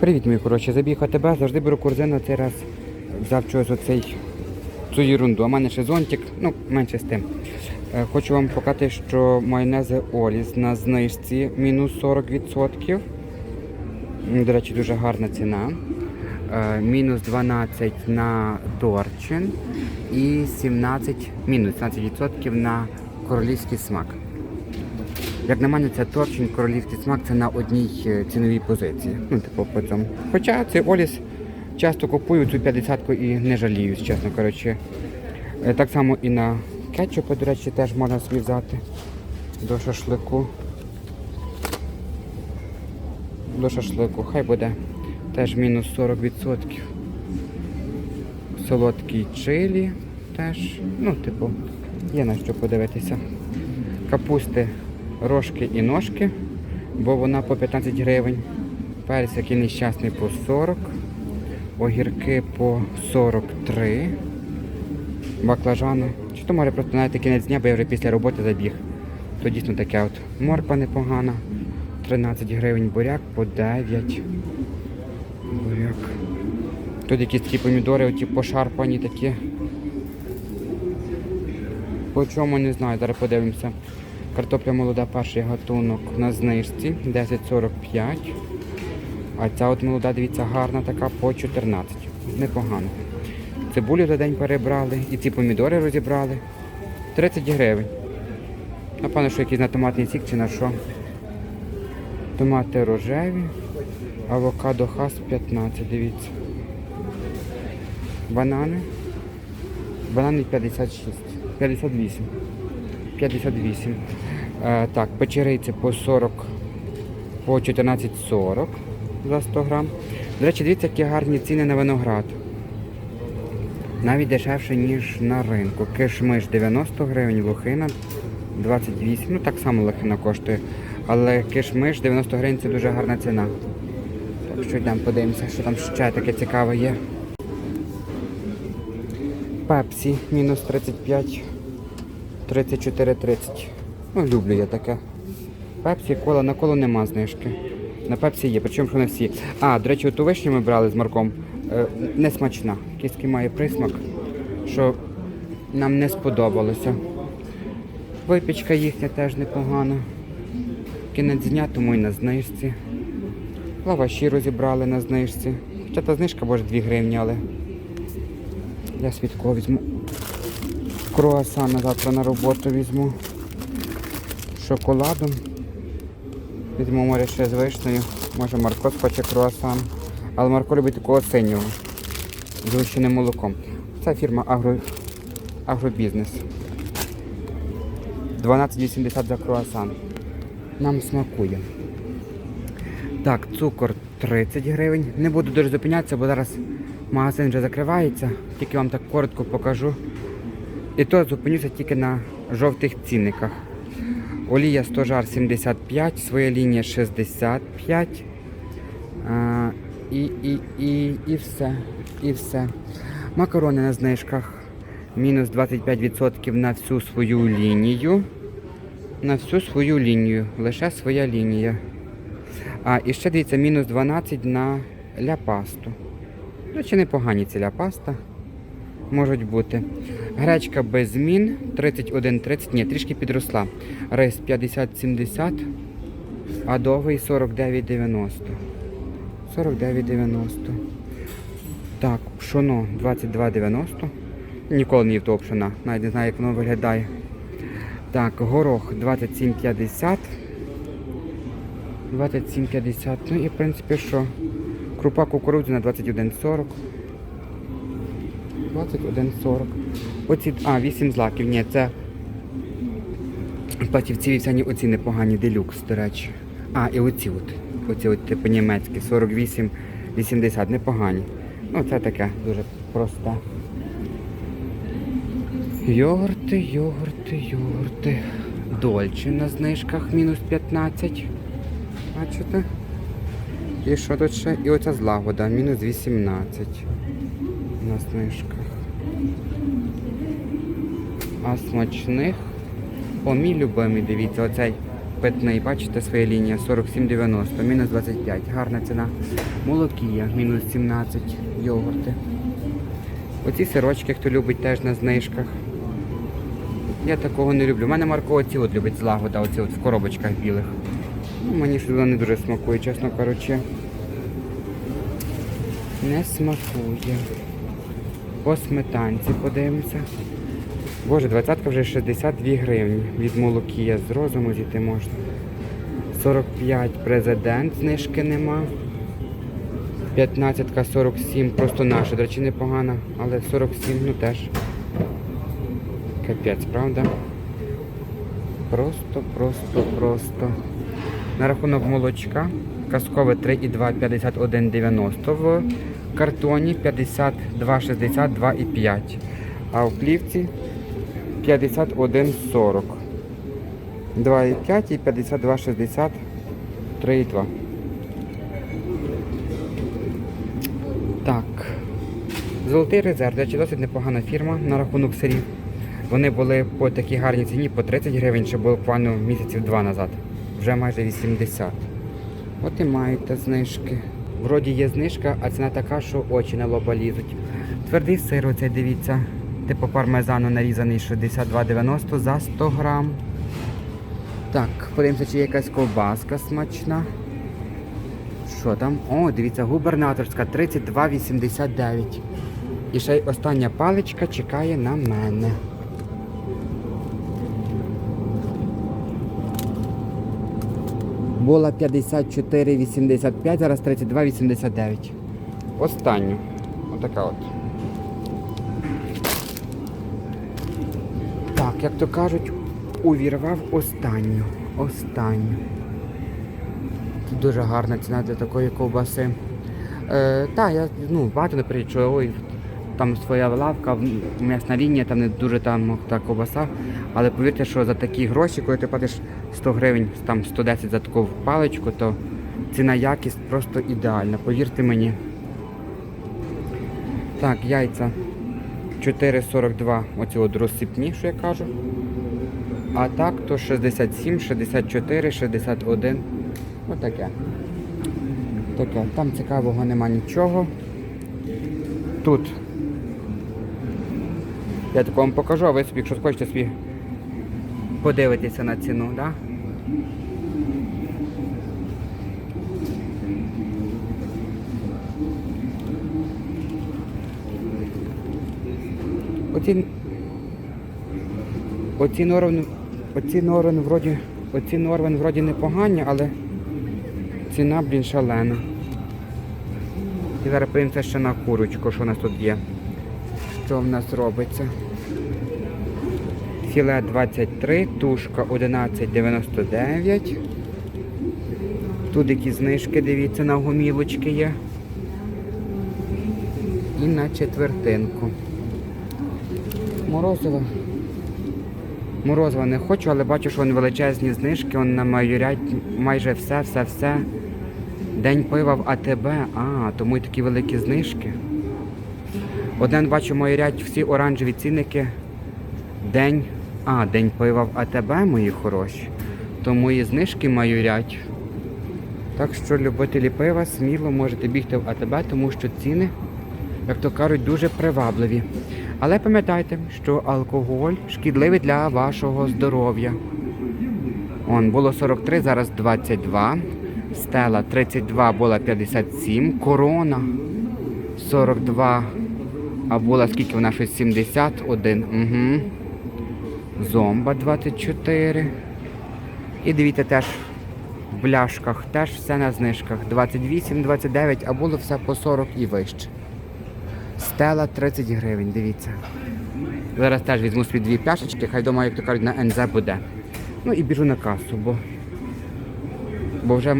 Привіт, мої хороші. Забіг АТБ, завжди беру корзину, цей раз взяв чогось оцей цю ерунду. А в мене ще зонтик, ну, менше з тим. Е, Хочу вам показати, що майонези Оліс на знижці мінус 40%. До речі, дуже гарна ціна. Е, Мінус 12 на Торчин і 17, мінус 17% на королівський смак. Як на мене, це торчин, королівський смак це на одній е, ціновій позиції. Ну, типу, по цьому. Хоча цей Оліс часто купую цю 50-ку і не жаліюсь, чесно кажучи. Е, Так само і на кетчупи, до речі, теж можна взяти до шашлику. До шашлику, хай буде теж мінус 40%. Солодкий чилі теж. Ну, типу, є на що подивитися. Капусти рожки і ножки, бо вона по 15 гривень. Перець який нещасний по 40, огірки по 43, баклажани. Чи то може просто навіть кінець дня, бо я вже після роботи забіг. То дійсно таке от. Морква непогана. 13 гривень буряк по 9. Буряк. Тут якісь такі помідори, оті пошарпані такі. По чому не знаю, зараз подивимося. Картопля молода перший гатунок на знижці 10,45. А ця от молода, дивіться, гарна така по 14. Непогано. Цибулю за день перебрали і ці помідори розібрали. 30 гривень. Напевно, що якийсь на томатний сік чи на що. Томати рожеві, авокадо хас 15, дивіться. Банани. Банани 56. 58. 58. Е, так, печериці по 40, по 14,40 за 100 грам. До речі, дивіться, які гарні ціни на виноград. Навіть дешевше, ніж на ринку. Кишмиш 90 гривень, лохина 28. Ну так само лохина коштує. Але кишмиш 90 гривень це дуже гарна ціна. Так що йдемо подивимося, що там ще таке цікаве є. Пепсі мінус 35. 34,30. Ну, люблю я таке. Пепсі, кола, на коло нема знижки. На пепсі є, причому що не всі. А, до речі, ту вишню ми брали з марком. Е, не. Киски має присмак, що нам не сподобалося. Випічка їхня теж непогана. Кінець дня, тому і на знижці. Лаваші розібрали на знижці. Хоча та знижка може 2 гривні, але я свідково візьму. Круасана завтра на роботу візьму. Шоколадом. Візьму може ще з вишнею. Може Марко схоче круасан. Але Марко любить такого синього. З згущеним молоком. Це фірма Агро... Агробізнес. 12,80 за круасан. Нам смакує. Так, цукор 30 гривень. Не буду дуже зупинятися, бо зараз магазин вже закривається. Тільки вам так коротко покажу. І то зупинюся тільки на жовтих цінниках. Олія стожар 75, своя лінія 65. А, і, і, і, і все. І все. Макарони на знижках. Мінус 25% на всю свою лінію. На всю свою лінію. Лише своя лінія. А, і ще дивіться, мінус 12 на ляпасту. До речі, непогані ці ляпаста можуть бути. Гречка без змін 31,30, ні, трішки підросла. Рис 50,70, а довгий 49,90. 49,90. Так, пшоно 22,90. Ніколи не їв того пшона, навіть не знаю, як воно виглядає. Так, горох 27,50. 27,50. Ну і в принципі що? Крупа кукурудзяна 21,40. 21,40. Оці, а, 8 злаків. Ні, це платівці вівсяні оці непогані, делюкс, до речі. А, і оці от. Оці от типу німецькі, 48, 80, непогані. Ну, це таке дуже просте. Йогурти, йогурти, йогурти. Дольче на знижках мінус 15. Бачите? І що тут ще? І оця злагода, мінус 18 на знижках. А смачних. О, мій любимий, дивіться, оцей питний, бачите, своя лінія 47,90, мінус 25. Гарна ціна. Молокія, мінус 17, йогурти. Оці сирочки, хто любить, теж на знижках. Я такого не люблю. У мене Марко оці от любить злагода, оці от в коробочках білих. Ну, мені воно не дуже смакує, чесно кажучи. Не смакує. По сметанці подивимося. Боже, двадцятка вже 62 гривні. Від молокія з розуму зійти можна. 45 президент, знижки нема. 15 47, просто наша, до речі, непогана, але 47 ну теж. Капець, правда? Просто, просто, просто. На рахунок молочка. Казкове 3,2 51,90 в картоні 52,60 2,5. А в плівці 51,40. 2,5 і 52,60 3,2. Так. Золотий резерв, до речі, досить непогана фірма на рахунок сирів. Вони були по такій гарній ціні по 30 гривень, ще було буквально місяців два назад. Вже майже 80. От і маєте знижки. Вроді є знижка, а ціна така, що очі на лоба лізуть. Твердий сир, оцей дивіться, типу пармезану нарізаний 62,90 за 100 грам. Так, подивимося, чи є якась ковбаска смачна. Що там? О, дивіться, губернаторська 32,89. І ще й остання паличка чекає на мене. Була 54,85, зараз 32,89. Останню. Отака от. Як то кажуть, увірвав останню. Останню. Дуже гарна ціна для такої ковбаси. Е, так, я ну, багато не перечую, ой, там своя лавка, м'ясна лінія, там не дуже там та ковбаса. Але повірте, що за такі гроші, коли ти платиш 100 гривень, там 110 за таку паличку, то ціна якість просто ідеальна, повірте мені. Так, яйця 4,42, оці от розсипні, що я кажу. А так то 67, 64, 61. Отаке. Таке. Там цікавого нема нічого. Тут. Я так вам покажу, а ви собі, якщо хочете собі подивитися на ціну? Да? Оці, оці норвен, оці норвен вроді, оці норвен вроді непогані, але ціна, блін, шалена. І зараз подивимося ще на курочку, що у нас тут є. Що в нас робиться? Філе 23, тушка 11,99. Тут які знижки, дивіться, на гомілочки є. І на четвертинку. Морозиво. Морозива не хочу, але бачу, що вони величезні знижки, вони на майорять майже все, все, все. День пива в АТБ, а, тому й такі великі знижки. Один бачу майорять всі оранжеві цінники. День. А, день пива в АТБ, мої хороші. Тому і знижки майорять. Так що любителі пива сміло можете бігти в АТБ, тому що ціни, як то кажуть, дуже привабливі. Але пам'ятайте, що алкоголь шкідливий для вашого здоров'я. Он було 43, зараз 22. Стела 32 була 57. Корона 42. А була скільки вона щось 71. Угу. Зомба 24. І дивіться теж в бляшках, теж все на знижках. 28, 29, а було все по 40 і вище. Стела 30 гривень, дивіться. Зараз теж візьму собі дві пляшечки, хай дома, як то кажуть, на НЗ буде. Ну і біжу на касу, бо. Бо вже.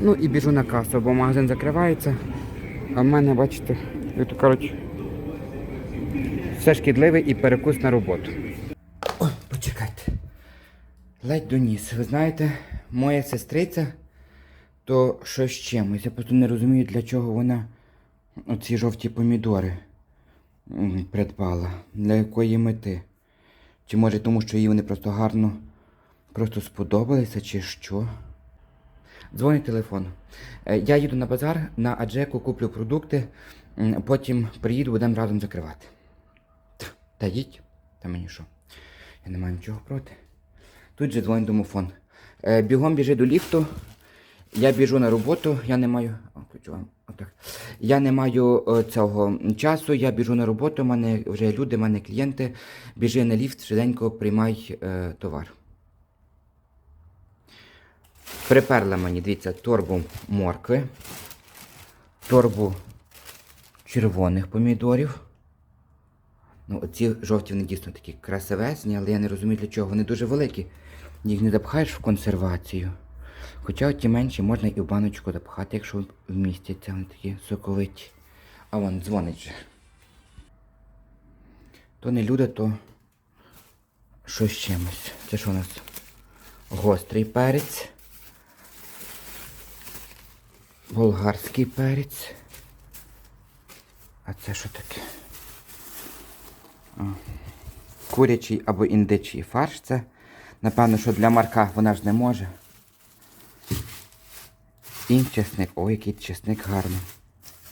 Ну і біжу на касу, бо магазин закривається. А в мене, бачите, як то кажуть, все шкідливе і перекус на роботу. Ой, почекайте. Ледь доніс. Ви знаєте, моя сестриця, то що з чимось. Я просто не розумію, для чого вона оці жовті помідори придбала. Для якої мети. Чи може тому, що їй вони просто гарно просто сподобалися чи що. Дзвонить телефон. Е, Я їду на базар на Аджеку, куплю продукти, потім приїду, будемо разом закривати. Та їдь, та мені що? Я не маю нічого проти. Тут же дзвонить домофон. Е, Бігом біжи до ліфту. Я біжу на роботу, я не маю. О. Я не маю е, цього часу, я біжу на роботу, у мене вже люди, мене клієнти. Біжи на ліфт, швиденько приймай е, товар. Приперла мені, дивіться, торбу моркви, торбу червоних помідорів. Ну, оці жовті вони дійсно такі красивезні, але я не розумію для чого. Вони дуже великі. Їх не запхаєш в консервацію. Хоча ті менші можна і в баночку запхати, якщо вмістяться, вони такі соковиті. А вон дзвонить же. То не люди, то щось з чимось. Це що у нас? Гострий перець. Болгарський перець. А це що таке? А. Курячий або індичий фарш. Це, напевно, що для марка вона ж не може. І чесник. Ой, який чесник гарний.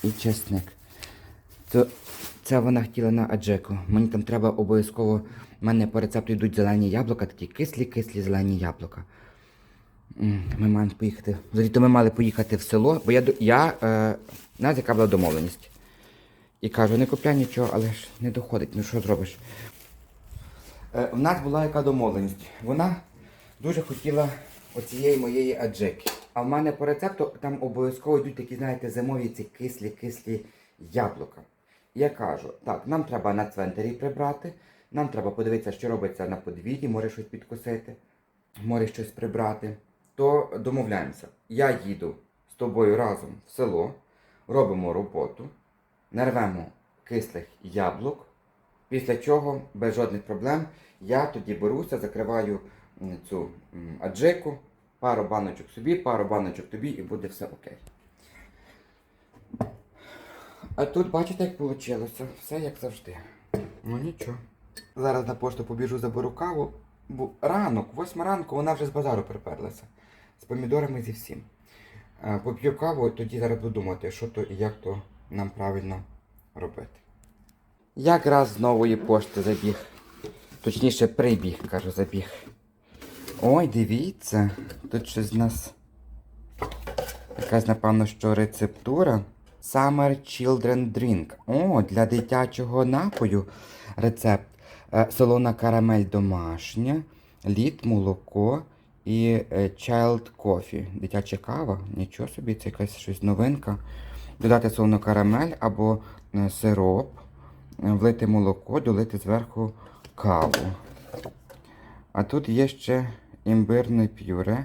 І чесник. То це вона хотіла на аджеку. Мені там треба обов'язково. У мене по рецепту йдуть зелені яблука, такі кислі-кислі зелені яблука. Ми маємо поїхати. Взагалі-то ми мали поїхати в село, бо я, я е, нас яка була домовленість. І кажу, не купляй нічого, але ж не доходить, ну що зробиш. Е, в нас була яка домовленість. Вона дуже хотіла оцієї моєї аджеки. А в мене по рецепту там обов'язково йдуть такі, знаєте, зимові ці кислі-кислі яблука. Я кажу, так, нам треба на цвинтарі прибрати, нам треба подивитися, що робиться на подвір'ї, може щось підкосити, може щось прибрати. То домовляємося. Я їду з тобою разом в село, робимо роботу, нарвемо кислих яблук, після чого без жодних проблем я тоді беруся, закриваю цю аджику, пару баночок собі, пару баночок тобі і буде все окей. А тут бачите, як вийшло. Все як завжди. Ну нічого. Зараз на пошту побіжу заберу каву, бо ранок, восьма ранку, вона вже з базару приперлася. З помідорами зі всім. Е, Поп'ю каву, тоді зараз буду думати, що то і як то нам правильно робити. Якраз з нової пошти забіг. Точніше, прибіг, кажу, забіг. Ой, дивіться, тут щось з нас. Якась, напевно, що рецептура. Summer Children Drink. О, для дитячого напою рецепт. Е, Солона карамель домашня, лід, молоко і е, child coffee. Дитяча кава. Нічого собі, це якась щось новинка. Додати солону карамель або е, сироп, влити молоко, долити зверху каву. А тут є ще імбирне пюре.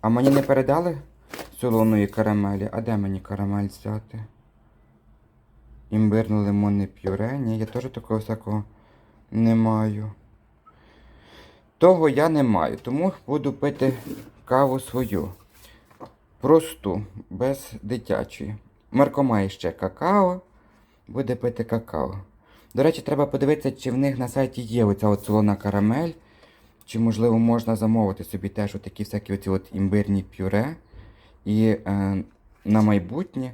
А мені не передали солоної карамелі? А де мені карамель взяти? Імбирно-лимонне пюре? Ні, я теж такого всякого не маю. Того я не маю, тому буду пити каву свою. Просту, без дитячої. Марко має ще какао, буде пити какао. До речі, треба подивитися, чи в них на сайті є оця от солона карамель, чи, можливо, можна замовити собі теж такі всякі оці от імбирні пюре. І е, на майбутнє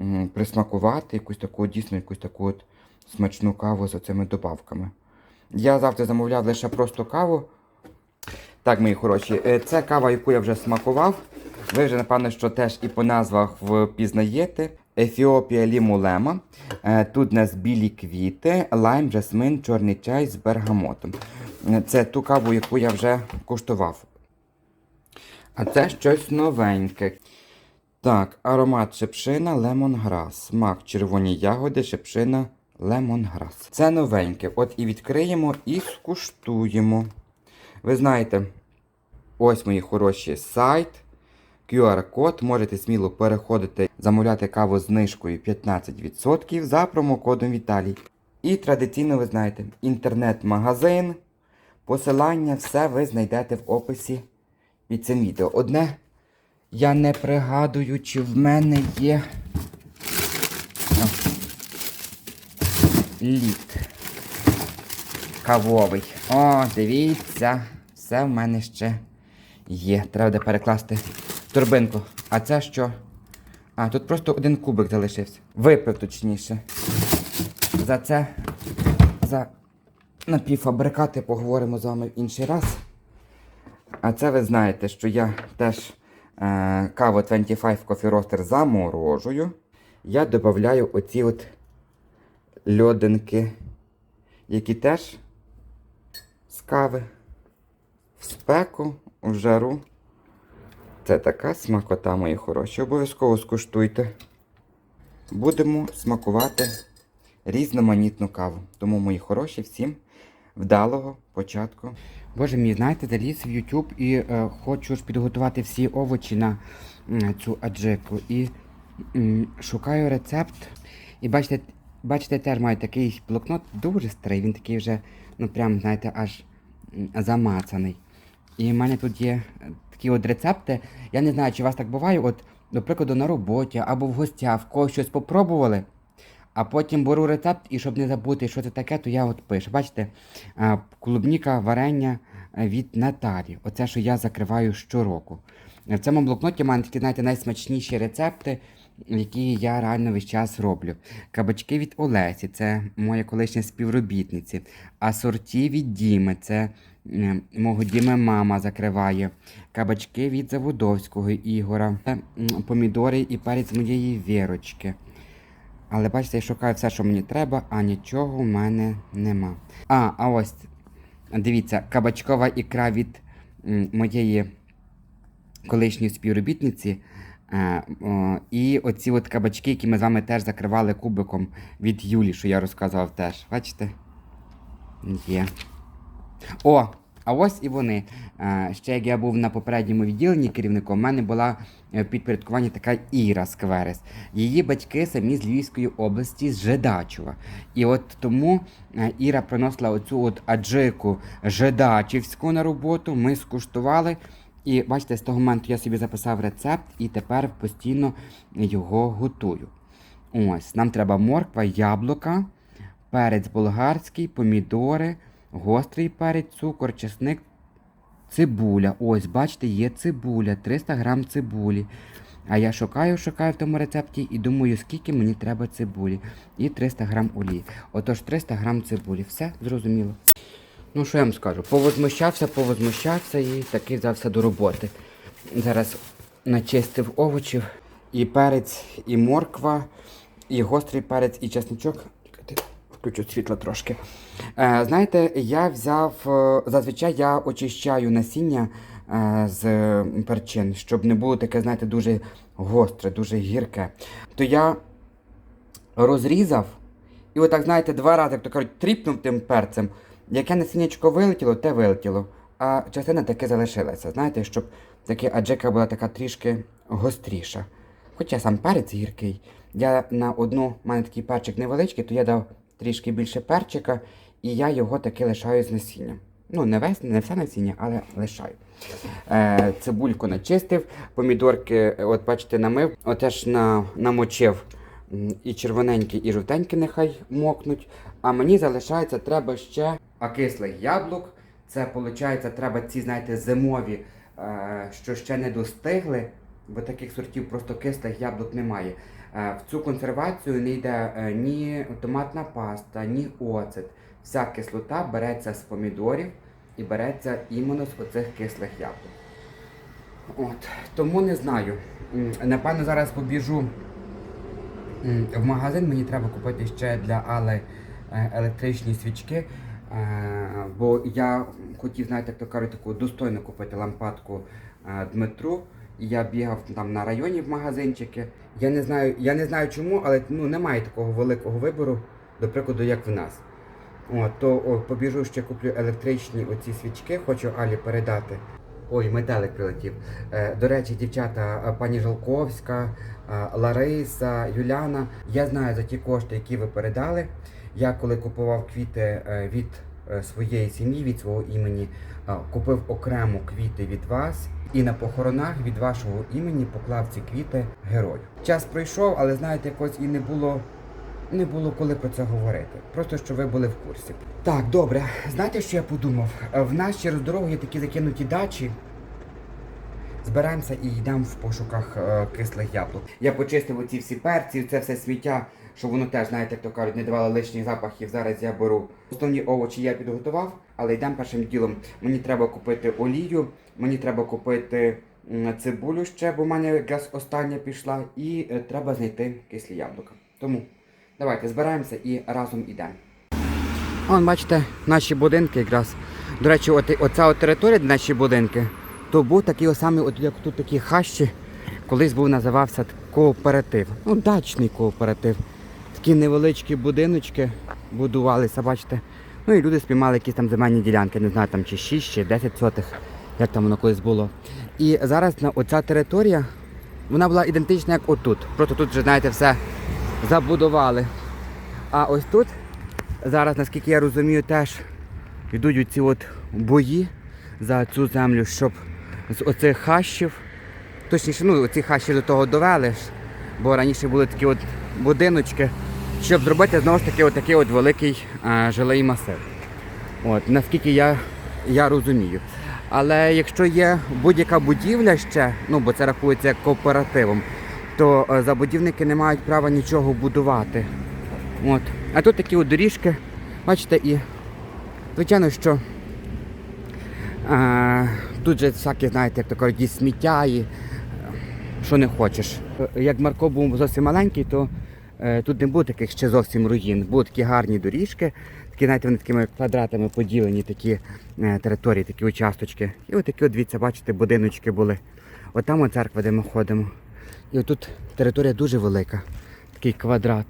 м, присмакувати якусь таку, дійсно, якусь таку от смачну каву з цими добавками. Я завжди замовляв лише просто каву. Так, мої хороші, е, це кава, яку я вже смакував. Ви вже, напевно, що теж і по назвах впізнаєте. Ефіопія лімулема. Е, Тут у нас білі квіти, лайм, жасмин, чорний чай з бергамотом. Це ту каву, яку я вже куштував. А це щось новеньке. Так, аромат шипшина, лемонграс. Смак червоні ягоди, шипшина, лемонграс. Це новеньке. От і відкриємо і скуштуємо. Ви знаєте, ось мої хороші сайт. QR-код, можете сміло переходити, замовляти каву з знижкою 15% за промокодом Віталій. І традиційно ви знаєте, інтернет-магазин, посилання, все ви знайдете в описі під цим відео. Одне, я не пригадую, чи в мене є О. лід кавовий. О, дивіться, все в мене ще є. Треба буде перекласти в торбинку. А це що? А, тут просто один кубик залишився. Випив точніше. За це, за напівфабрикати поговоримо з вами в інший раз. А це ви знаєте, що я теж е, каву 25 Coffee Roaster заморожую. Я додаю оці от льодинки, які теж з кави в спеку, в жару. Це така смакота, мої хороші. Обов'язково скуштуйте. Будемо смакувати різноманітну каву. Тому, мої хороші, всім вдалого початку. Боже мій, знаєте, заліз в YouTube і е, хочу ж підготувати всі овочі на м, цю аджику. І м, шукаю рецепт. І бачите, бачите, теж маю такий блокнот дуже старий, він такий вже, ну прям, знаєте, аж замацаний. І в мене тут є е, такі от рецепти. Я не знаю, чи у вас так буває, от, до прикладу, на роботі або в гостях, в когось щось попробували, а потім беру рецепт, і щоб не забути, що це таке, то я от пишу. Бачите, клубніка варення е, від Наталі. Оце, що я закриваю щороку. В цьому блокноті мене такі, знаєте, найсмачніші рецепти, які я реально весь час роблю. Кабачки від Олесі, це моя колишня співробітниці. Асорті від Діми, це мого Діми мама закриває. Кабачки від Заводовського Ігора. Помідори і перець моєї вірочки. Але бачите, я шукаю все, що мені треба, а нічого в мене нема. А, а ось, дивіться, кабачкова ікра від моєї колишньої співробітниці. Е, о, і оці от кабачки, які ми з вами теж закривали кубиком від Юлі, що я розказував теж. Бачите? Є. О! А ось і вони. Ще як я був на попередньому відділенні керівником, в мене була е, в підпорядкуванні така Іра Скверес. Її батьки самі з Львівської області, з Жедачева. І от тому е, Іра приносила оцю от аджику Жедачівську на роботу. Ми скуштували. І бачите, з того моменту я собі записав рецепт і тепер постійно його готую. Ось, нам треба морква, яблука, перець болгарський, помідори, гострий перець, цукор, чесник, цибуля. Ось, бачите, є цибуля, 300 грам цибулі. А я шукаю, шукаю в тому рецепті і думаю, скільки мені треба цибулі. І 300 грам олії. Отож, 300 грам цибулі. Все зрозуміло. Ну, що я вам скажу? Повозмущався, повозмущався і таки взявся до роботи. Зараз начистив овочів, і перець, і морква, і гострий перець, і чесничок. Включу світло трошки. Е, знаєте, я взяв. е, Зазвичай я очищаю насіння е, з перчин, щоб не було таке, знаєте, дуже гостре, дуже гірке. То я розрізав і отак, знаєте, два рази, як то кажуть, тріпнув тим перцем. Яке насіннячко вилетіло, те вилетіло. А частина таки залишилася. Знаєте, щоб таки аджика була така трішки гостріша. Хоча сам перець гіркий. Я на одну, в мене такий перчик невеличкий, то я дав трішки більше перчика, і я його таки лишаю з насінням. Ну, не весь, не все насіння, але лишаю. Е, цибульку начистив, помідорки, от бачите, намив, отеж на, намочив і червоненькі, і жовтенькі нехай мокнуть. А мені залишається треба ще окислих яблук. Це виходить, треба ці, знаєте, зимові, е, що ще не достигли, бо таких сортів просто кислих яблук немає. Е, в цю консервацію не йде е, ні томатна паста, ні оцет. Вся кислота береться з помідорів і береться іменно з оцих кислих яблук. От, тому не знаю. Напевно, зараз побіжу в магазин. Мені треба купити ще для Али е, електричні свічки. е, Бо я хотів, знаєте, як то кажуть, таку достойну купити лампадку Дмитру. Я бігав там на районі в магазинчики. Я не знаю, я не знаю чому, але ну, немає такого великого вибору, до прикладу, як в нас. От, то о, побіжу ще куплю електричні оці свічки, хочу Алі передати. Ой, метелик прилетів. Е, до речі, дівчата, е, пані Жалковська, е, Лариса, Юляна. Я знаю за ті кошти, які ви передали. Я коли купував квіти е, від своєї сім'ї, від свого імені, купив окремо квіти від вас. І на похоронах від вашого імені поклав ці квіти герою. Час пройшов, але знаєте, якось і не було не було коли про це говорити. Просто щоб ви були в курсі. Так, добре, знаєте, що я подумав? В нас через дорогу є такі закинуті дачі. Збираємося і йдемо в пошуках е, кислих яблук. Я почистив оці всі перці, це все сміття, щоб воно теж, знаєте, як то кажуть, не давало лишніх запахів. Зараз я беру основні овочі, я підготував, але йдемо першим ділом. Мені треба купити олію, мені треба купити цибулю ще, бо в мене якраз остання пішла, і е, треба знайти кислі яблука. Тому давайте збираємося і разом йдемо. Вон, бачите, наші будинки якраз. До речі, от, оця от територія, де наші будинки, то був такий самий, от як тут такі хащі, колись був називався кооператив. Ну, дачний кооператив. Такі невеличкі будиночки будувалися, бачите. Ну і люди спіймали якісь там земельні ділянки, не знаю, там чи 6, чи 10 сотих, як там воно колись було. І зараз на оця територія, вона була ідентична, як отут. Просто тут вже, знаєте, все забудували. А ось тут зараз, наскільки я розумію, теж йдуть ці от бої за цю землю, щоб з оцих хащів, точніше, ну оці хащі до того довели бо раніше були такі от будиночки, щоб зробити знову ж таки от такий от великий е, жилий масив. От, наскільки я, я розумію. Але якщо є будь-яка будівля ще, ну бо це рахується як кооперативом, то е, забудівники не мають права нічого будувати. От. А тут такі от доріжки, бачите, і звичайно, що е, тут же всякі, знаєте, як то кажуть, сміття, і що не хочеш. Як Марко був зовсім маленький, то тут не було таких ще зовсім руїн. Були такі гарні доріжки, такі, знаєте, вони такими квадратами поділені, такі е, території, такі участочки. І отакі, от, дивіться, бачите, будиночки були. От там от церква, де ми ходимо. І отут територія дуже велика, такий квадрат.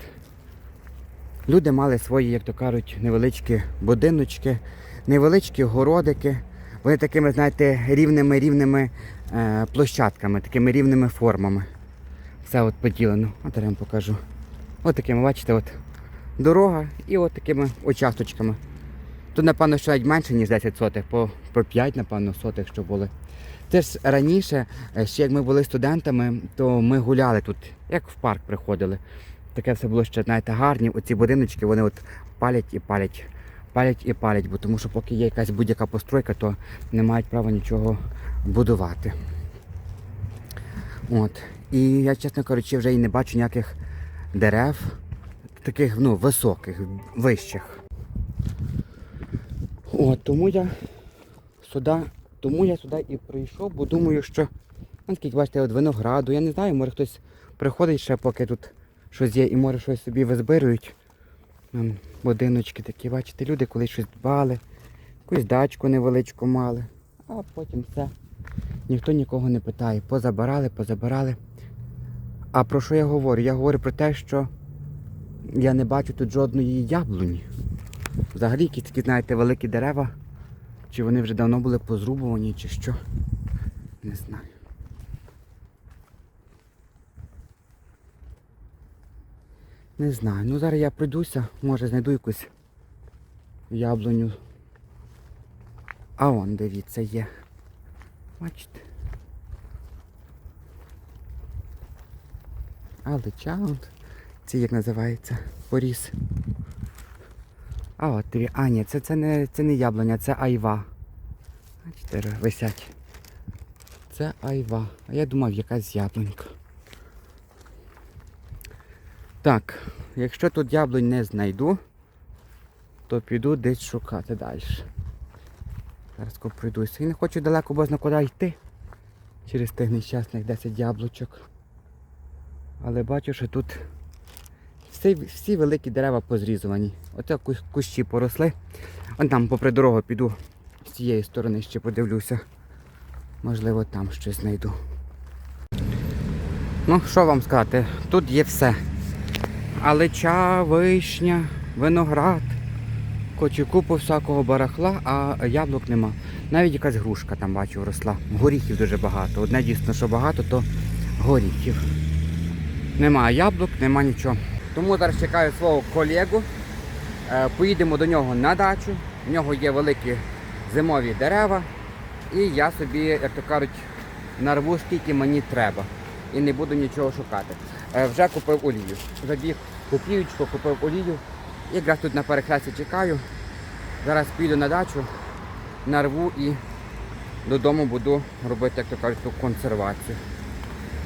Люди мали свої, як то кажуть, невеличкі будиночки, невеличкі городики. Вони такими, знаєте, рівними рівними е, площадками, такими рівними формами. Все от поділено. От я вам покажу. От такими, бачите, от дорога і от такими участочками. Тут, напевно, що навіть менше, ніж 10 сотих, по, по 5, напевно, сотих, що були. Це ж раніше, е, ще як ми були студентами, то ми гуляли тут, як в парк приходили. Таке все було ще, знаєте, гарні. Оці будиночки, вони от палять і палять, палять і палять, бо тому що поки є якась будь-яка постройка, то не мають права нічого будувати. От. І я, чесно кажучи, вже і не бачу ніяких дерев, таких ну, високих, вищих. От, тому я сюди, тому я сюди і прийшов, бо думаю, що ну, скільки бачите, от винограду, я не знаю, може хтось приходить ще, поки тут щось є, і може щось собі визбирують. Будиночки такі, бачите, люди колись щось дбали, якусь дачку невеличку мали, а потім все. Ніхто нікого не питає. Позабирали, позабирали. А про що я говорю? Я говорю про те, що я не бачу тут жодної яблуні. Взагалі якісь такі, знаєте, великі дерева. Чи вони вже давно були позрубувані, чи що. Не знаю. Не знаю. Ну зараз я пройдуся, може знайду якусь яблуню. А он, дивіться, є. Бачите? Аличаунт. Це як називається? Поріс. А от тобі. А, ні, це, це, не, це не яблуня, це айва. Ро- висять. Це айва. А я думав, якась яблунька. Так, якщо тут яблунь не знайду, то піду десь шукати далі. Зараз пройдуся. І не хочу далеко бозна куди йти. Через тих нещасних 10 яблучок. Але бачу, що тут всі, всі великі дерева позрізувані. Оце ку- кущі поросли. Вон там попри дорогу піду з цієї сторони ще подивлюся. Можливо, там щось знайду. Ну, що вам сказати, тут є все. Алеча, вишня, виноград, кочі купу всякого барахла, а яблук нема. Навіть якась грушка там бачу росла. Горіхів дуже багато. Одне дійсно, що багато, то горіхів. Нема яблук, нема нічого. Тому зараз чекаю свого колегу. Е, Поїдемо до нього на дачу. В нього є великі зимові дерева. І я собі, як то кажуть, нарву скільки мені треба. І не буду нічого шукати. Е, вже купив олію. Забіг копіючку, купив олію. Якраз тут на перехресті чекаю. Зараз піду на дачу, нарву і додому буду робити, як то кажуть, ту консервацію.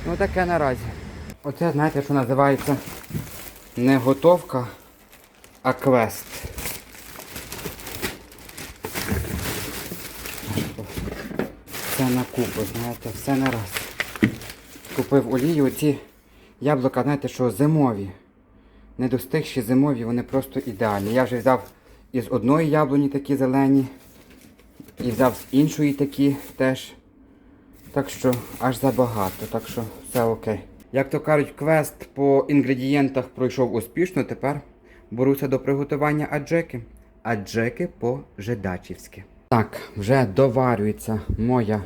Ну таке наразі. Оце, знаєте, що називається не готовка, а квест. Все на купу, знаєте, все на раз. Купив олію, ці яблука, знаєте, що зимові. Не достигші зимові, вони просто ідеальні. Я вже взяв із одної яблуні такі зелені, і взяв з іншої такі теж. Так що аж забагато, так що все окей. Як то кажуть, квест по інгредієнтах пройшов успішно, тепер беруся до приготування аджеки. Аджеки по-жидачівськи. Так, вже доварюється моя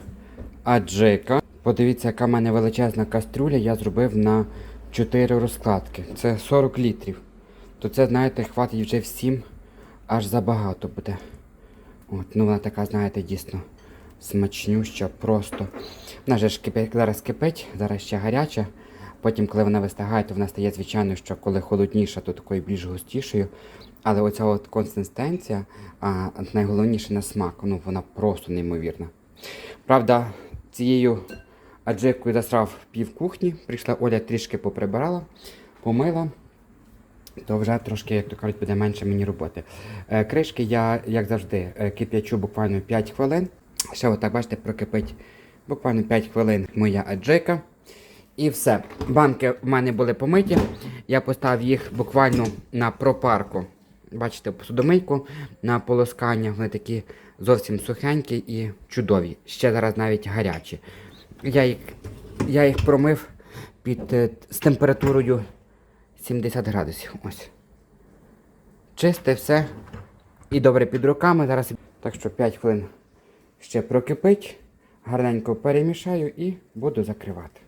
аджика. Подивіться, яка в мене величезна каструля, я зробив на 4 розкладки. Це 40 літрів. То це, знаєте, хватить вже всім, аж забагато буде. От, ну вона така, знаєте, дійсно смачнюща, просто. Вона ж кипить, зараз кипить, зараз ще гаряча. Потім, коли вона вистигає, то вона стає, звичайно, що коли холодніша, то такою більш густішою. Але оця от консистенція, а, найголовніше на смак, ну вона просто неймовірна. Правда, цією аджикою засрав пів кухні, прийшла Оля трішки поприбирала, помила то вже трошки, як то кажуть, буде менше мені роботи. Е, кришки я, як завжди, е, кип'ячу буквально 5 хвилин. Ще отак, бачите, прокипить буквально 5 хвилин моя аджика. І все. Банки в мене були помиті. Я поставив їх буквально на пропарку. Бачите, посудомийку на полоскання. Вони такі зовсім сухенькі і чудові. Ще зараз навіть гарячі. Я їх, я їх промив під, е, з температурою 70 градусів. Ось. Чисте все. І добре під руками. Зараз так що 5 хвилин ще прокипить. Гарненько перемішаю і буду закривати.